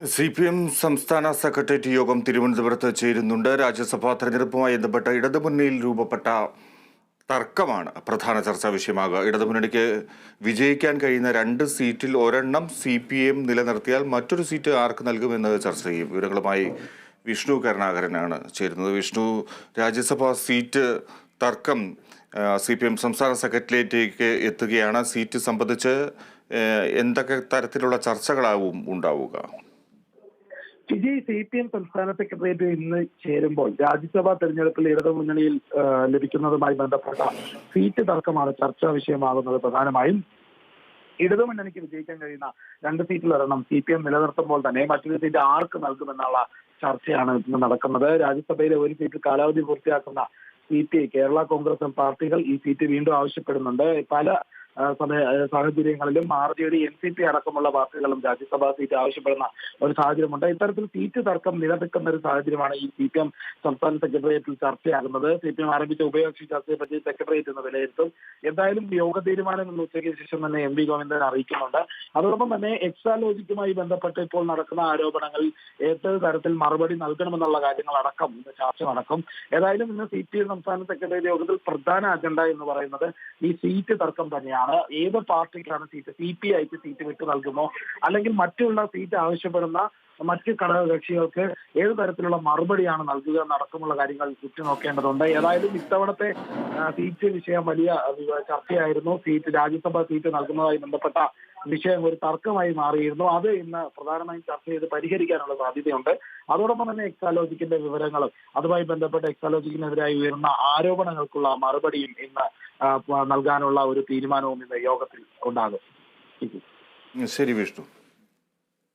C P M സംസ്ഥാന secretariat യോഗം തിരുവനന്തപുരത്ത് ചേരുന്നുണ്ട്. രാജ്യസഭാ തെരഞ്ഞെടുപ്പുമായി ബന്ധപ്പെട്ട ഇടതുമുന്നണിയിൽ രൂപപ്പെട്ട തർക്കമാണ് പ്രധാന ചർച്ചാ വിഷയമാകുക. ഇടതുമുന്നണിക്ക് വിജയിക്കാൻ കഴിയുന്ന രണ്ട് സീറ്റിൽ ഒരെണ്ണം സി പി എം നിലനിർത്തിയാൽ മറ്റൊരു സീറ്റ് ആർക്ക് നൽകുമെന്നത് ചർച്ച ചെയ്യും. വിവരങ്ങളുമായി വിഷ്ണു കരുണാകരനാണ് ചേരുന്നത്. വിഷ്ണു രാജ്യസഭാ സീറ്റ് തർക്കം സി പി എം സംസ്ഥാന സെക്രട്ടേറിയറ്റിലേക്ക് എത്തുകയാണ്. സീറ്റ് സംബന്ധിച്ച് എന്തൊക്കെ തരത്തിലുള്ള ചർച്ചകളാവും ഉണ്ടാവുക? വിജയ് സി പി എം സംസ്ഥാന സെക്രട്ടേറിയറ്റ് ഇന്ന് ചേരുമ്പോൾ രാജ്യസഭാ തെരഞ്ഞെടുപ്പിൽ ഇടതുമുന്നണിയിൽ ലഭിക്കുന്നതുമായി ബന്ധപ്പെട്ട സീറ്റ് തർക്കമാണ് ചർച്ചാ വിഷയമാകുന്നത് പ്രധാനമായും. ഇടതുമുന്നണിക്ക് വിജയിക്കാൻ കഴിയുന്ന രണ്ട് സീറ്റിൽ ഒരെണ്ണം സി പി എം നിലനിർത്തുമ്പോൾ തന്നെ മറ്റൊരു സീറ്റ് ആർക്ക് നൽകുമെന്നുള്ള ചർച്ചയാണ് ഇന്ന് നടക്കുന്നത്. രാജ്യസഭയിലെ ഒരു സീറ്റ് കാലാവധി പൂർത്തിയാക്കുന്ന സി പി ഐ കേരള കോൺഗ്രസും പാർട്ടികൾ ഈ സീറ്റ് വീണ്ടും ആവശ്യപ്പെടുന്നുണ്ട്. പല സാഹചര്യങ്ങളിലും R J D N C P അടക്കമുള്ള പാർട്ടികളും രാജ്യസഭാ സീറ്റ് ആവശ്യപ്പെടുന്ന ഒരു സാഹചര്യമുണ്ട്. ഇത്തരത്തിൽ സീറ്റ് തർക്കം നിലനിൽക്കുന്ന ഒരു സാഹചര്യമാണ് ഈ സി പി എം സംസ്ഥാന സെക്രട്ടേറിയറ്റിൽ ചർച്ചയാകുന്നത്. സി പി എം ആരംഭിച്ച ഉഭയകക്ഷി ചർച്ചയെപ്പറ്റി സെക്രട്ടേറിയറ്റ് എന്ന് വിലയിരുത്തും. എന്തായാലും യോഗ തീരുമാനം ഇന്ന് ഉച്ചയ്ക്ക് ശേഷം തന്നെ എം വി ഗോവിന്ദൻ അറിയിക്കുന്നുണ്ട്. അതോടൊപ്പം തന്നെ എക്സാലോജിക്കുമായി ബന്ധപ്പെട്ട് ഇപ്പോൾ നടക്കുന്ന ആരോപണങ്ങൾ ഏത് തരത്തിൽ മറുപടി നൽകണമെന്നുള്ള കാര്യങ്ങൾ അടക്കം ചർച്ച നടക്കും. ഏതായാലും ഇന്ന് സി പി എം സംസ്ഥാന സെക്രട്ടേറിയറ്റ് യോഗത്തിൽ പ്രധാന അജണ്ട എന്ന് പറയുന്നത് ഈ സീറ്റ് തർക്കം തന്നെയാണ്. ഏത് പാർട്ടിക്കാണ് സീറ്റ്? സി പി ഐക്ക് സീറ്റ് വിട്ടു നൽകുമോ? അല്ലെങ്കിൽ മറ്റുള്ള സീറ്റ് ആവശ്യപ്പെടുന്ന മറ്റ് ഘടകകക്ഷികൾക്ക് ഏത് തരത്തിലുള്ള മറുപടിയാണ് നൽകുക എന്നടക്കമുള്ള കാര്യങ്ങൾ ഉറ്റുനോക്കേണ്ടതുണ്ട്. ഏതായാലും ഇത്തവണത്തെ സീറ്റ് വിഷയം വലിയ ചർച്ചയായിരുന്നു. സീറ്റ് രാജ്യസഭാ സീറ്റ് നൽകുന്നതായി ബന്ധപ്പെട്ട വിഷയം ഒരു തർക്കമായി മാറിയിരുന്നു. അത് ഇന്ന് പ്രധാനമായും ചർച്ച ചെയ്ത് പരിഹരിക്കാനുള്ള സാധ്യതയുണ്ട്. അതോടൊപ്പം തന്നെ എക്സാലോജിക്കിന്റെ വിവരങ്ങളും അതുമായി ബന്ധപ്പെട്ട എക്സാലോജിക്കിനെതിരായി ഉയർന്ന ആരോപണങ്ങൾക്കുള്ള മറുപടിയും ഇന്ന് നൽകാനുള്ള ഒരു തീരുമാനവും ഇന്ന് യോഗത്തിൽ ഉണ്ടാകും. ശരി വിഷ്ണു.